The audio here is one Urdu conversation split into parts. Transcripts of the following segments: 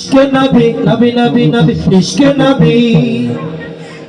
ইশকে নবী নবী নবী নবী ইশকে নবী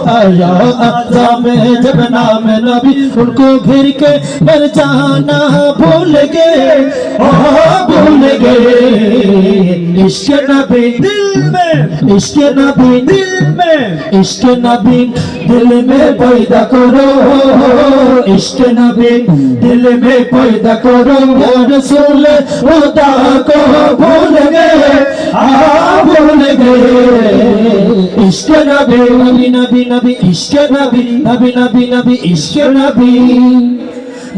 آیا اعظام جب نام نبی ان کو گھر کے مر جانا بھول گئے۔ بھول گئے۔ عشق نبی دل میں، عشق نبی دل میں۔ عشق نبی دل میں پیدا کرو۔ عشق نبی دل میں پیدا کرو۔ رسول، خدا کو بھول گئے۔ آ بھول گئے۔ ইশক নবী নবী নবী নবী ইশক নবী নবী নবী নবী ইশক নবী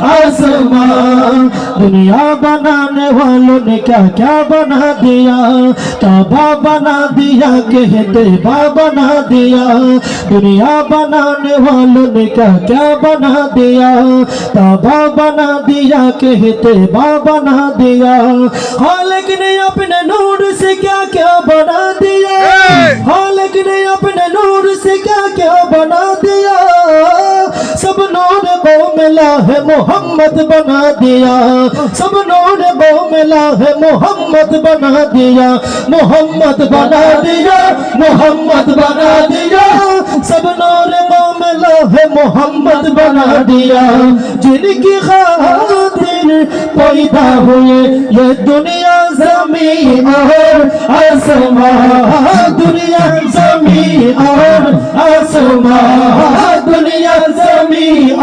آسمان دنیا بنانے والوں نے کیا کیا بنا دیا؟ کعبہ بنا دیا کہتے با بنا دیا۔ دنیا بنانے والوں نے کیا کیا بنا دیا؟ کعبہ بنا دیا کہتے با بنا دیا۔ خالق نے اپنے نور سے کیا کیا بنا دیا؟ خالق نے اپنے نور سے کیا کیا بنا دیا؟ ملا ہے محمد بنا دیا۔ سب نور نے ملا ہے محمد بنا دیا۔ محمد بنا دیا، محمد بنا دیا۔ سب نور نے ملا ہے محمد بنا دیا۔ جن کی خاطر پیدا ہوئے، یہ دنیا زمین اور آسمان۔ دنیا زمین اور آسمان۔